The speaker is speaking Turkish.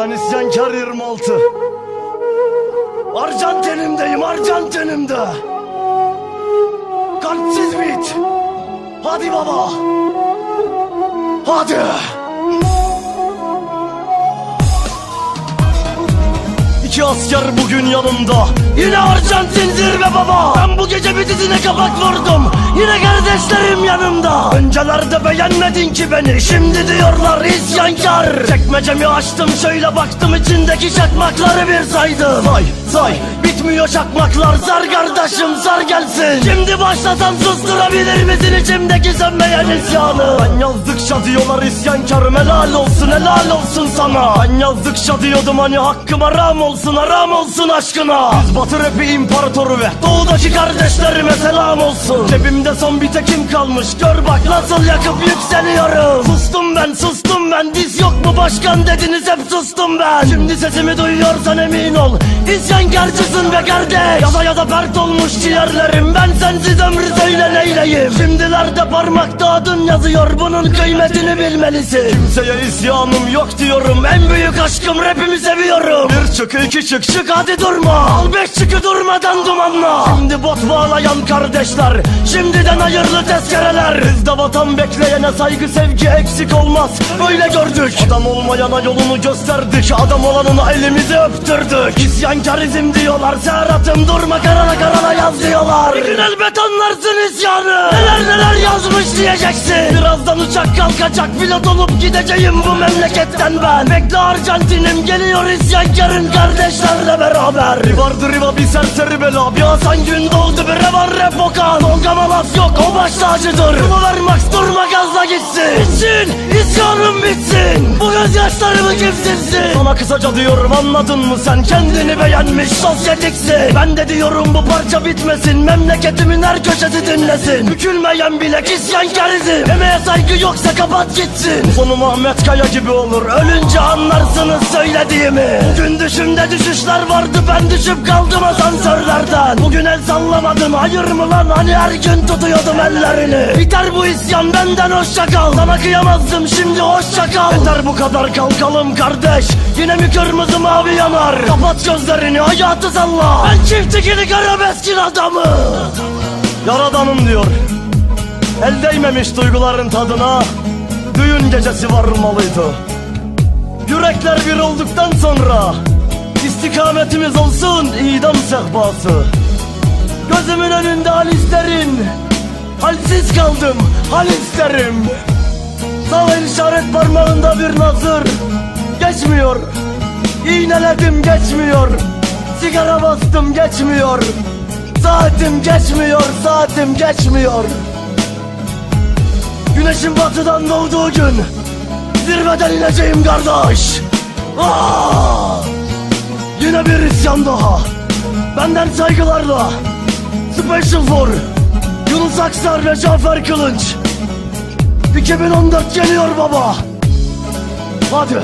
Ben isyankar 26 Arjantin'imdeyim Arjantin'imde. Kalpsiz bit. Hadi baba. Hadi İki asker bugün yanımda. Yine Arjantin zirve baba. Ben bu gece bir dizine kapak vurdum. Yine kardeşlerim yanımda. Öncelerde beğenmedin ki beni. Şimdi diyorlar isyankar. Çekmecemi açtım şöyle baktım içindeki çakmakları bir saydım. Say say bitmiyor çakmaklar. Sar kardeşim sar gelsin. Şimdi başlasam susturabilir misin içimdeki sönmeyen isyanı Ben yazdıkça diyorlar isyankarım helal olsun helal olsun sana. Ben yazdıkça diyordum hani hakkım haram olsun haram olsun aşkına. Biz batı rapi imparatoru ve doğudaki kardeşlerime selam olsun. Cebimde son bir tekim kalmış gör bak nasıl yakıp yükseliyorum. Sustum ben sustum ben diz yok mu başkan dediniz hep sustum ben. Şimdi sesimi duyuyorsan emin ol İsyankarcısın be kardeş. Ya da ya da pert olmuş ciğerlerim Ben sensiz ömrü söyle neyleyim. Şimdilerde parmakta adın yazıyor Bunun kıymetini bilmelisin. Kimseye isyanım yok diyorum En büyük aşkım rapimi seviyorum. Bir çık iki çık çık hadi durma. Al beş çıkı durmadan dumanla. Şimdi bot bağlayan kardeşler Şimdiden hayırlı tezkereler. Bizde vatan bekleyene saygı sevgi eksik olmaz. Böyle gördük. Adam olmayana yolunu gösterdik. Adam olanına elimizi öptürdük. İsyankarizm diyorlar Serhat'ım durma karala karala yaz diyorlar. Bir gün elbet anlarsın isyanı. Neler diyeceksin Birazdan uçak kalkacak. Pilot olup gideceğim bu memleketten ben. Bekle Arjantin'im. Geliyor isyankarın kardeşlerle beraber. Bir vardı riva bir serseri bela. Bir Hasan Gündoğdu bir revan rap okan. Tolga laf yok o baş tacıdır. Yolu ver Gazla gitsin. Bitsin. İsyanım bitsin. Bu gözyaşlarımı kim silsin Sana kısaca diyorum anladın mı sen? Kendini beğenmiş sosyetiksin Ben de diyorum bu parça bitmesin. Memleketimin her köşesi dinlesin. Bükülmeyen bilek isyankarizm Emeğe saygı yoksa kapat gitsin. Sonu Ahmet Kaya gibi olur. Ölünce anlarsınız söylediğimi Bugün düşümde düşüşler vardı Ben düşüp kaldım asansörlerden. Bugün el sallamadın hayır mı lan? Hani her gün tutuyordum ellerini. Biter bu isyan benden hoşça kal. Sana kıyamazdım şimdi hoşça kal. Yeter bu kadar kalkalım kardeş. Yine mi kırmızı mavi yanar? Kapat gözlerini hayatı salla. Ben çift ikili arabeskin adamı. Yaradanım diyor. El değmemiş duyguların tadına. Düğün gecesi varmalıydı Yürekler bir olduktan sonra istikametimiz olsun idam sehpası. Gözümün önünde hal isterim Halsiz kaldım hal isterim Sağ el işaret parmağında bir nazır Geçmiyor. İğneledim geçmiyor Sigara bastım geçmiyor. Saatim geçmiyor saatim geçmiyor. Güneşin batıdan doğduğu gün Zirveden ineceğim kardeş. Aa! Yine bir isyan daha. Benden saygılarla. Special for Yunus Aksar ve Cafer Kılınç. 2014 geliyor baba. Hadi